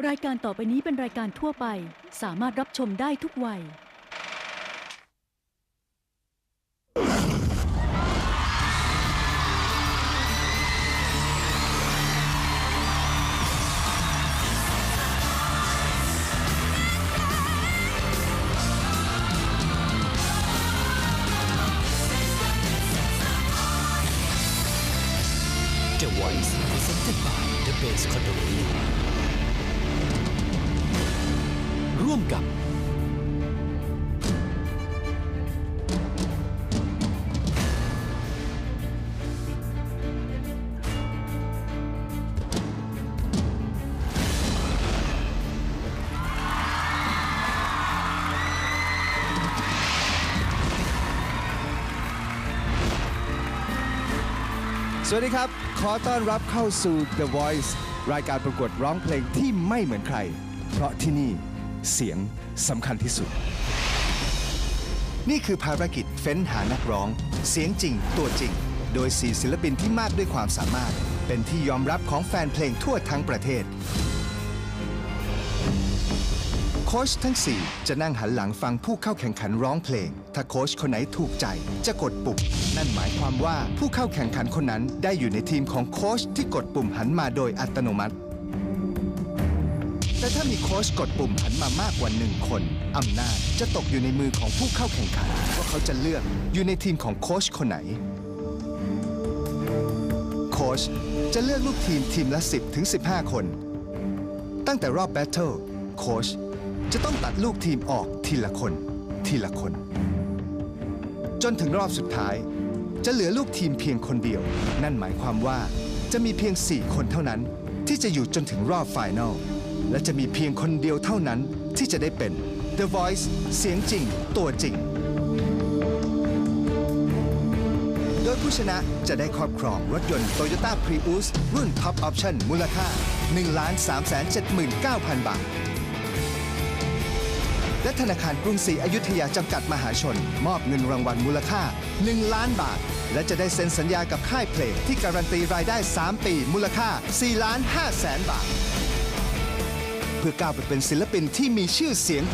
รายการต่อไปนี้เป็นรายการทั่วไป สามารถรับชมได้ทุกวัย The Voice presented by The Base Condominium ร่วมกับ สวัสดีครับ ขอต้อนรับเข้าสู่ The Voice รายการประกวดร้องเพลงที่ไม่เหมือนใคร เพราะที่นี่ เสียงสำคัญที่สุด นี่คือภารกิจเฟ้นหานักร้อง เสียงจริง ตัวจริง โดย4ศิลปินที่มากด้วยความสามารถ เป็นที่ยอมรับของแฟนเพลงทั่วทั้งประเทศ โค้ชทั้ง 4 จะนั่งหันหลังฟังผู้เข้าแข่งขันร้องเพลง ถ้าโค้ชคนไหนถูกใจจะกดปุ่ม นั่นหมายความว่าผู้เข้าแข่งขันคนนั้นได้อยู่ในทีมของโค้ชที่กดปุ่มหันมาโดยอัตโนมัติ แต่ถ้ามีโค้ชกดปุ่มหันมามากกว่าหนึ่งคนอำนาจจะตกอยู่ในมือของผู้เข้าแข่งขันว่าเขาจะเลือกอยู่ในทีมของโค้ชคนไหน โค้ชจะเลือกลูกทีมทีมละ 10 ถึง 15 คน ตั้งแต่รอบแบทเทิลโค้ชจะต้องตัดลูกทีมออกทีละคน ทีละคน จนถึงรอบสุดท้าย จะเหลือลูกทีมเพียงคนเดียว นั่นหมายความว่าจะมีเพียง 4 คนเท่านั้น ที่จะอยู่จนถึงรอบไฟแนล และจะมีเพียงคนเดียวเท่านั้นที่จะได้เป็น The Voice เสียงจริง ตัวจริง โดยผู้ชนะจะได้ครอบครองรถยนต์ Toyota Prius รุ่น Top Option มูลค่า 1 3 7 9 0 0 0 บาท และธนาคารกรุงศรีอยุธยาจำกัดมหาชน มอบเงินรางวัลมูลค่า 1 ล้านบาท และจะได้เซ็นสัญญากับค่ายเพลงที่การันตีรายได้ 3 ปีมูลค่า 4 ล้าน5แสนบาท เพื่อก้าวไปเป็นศิลปินที่มีชื่อเสียง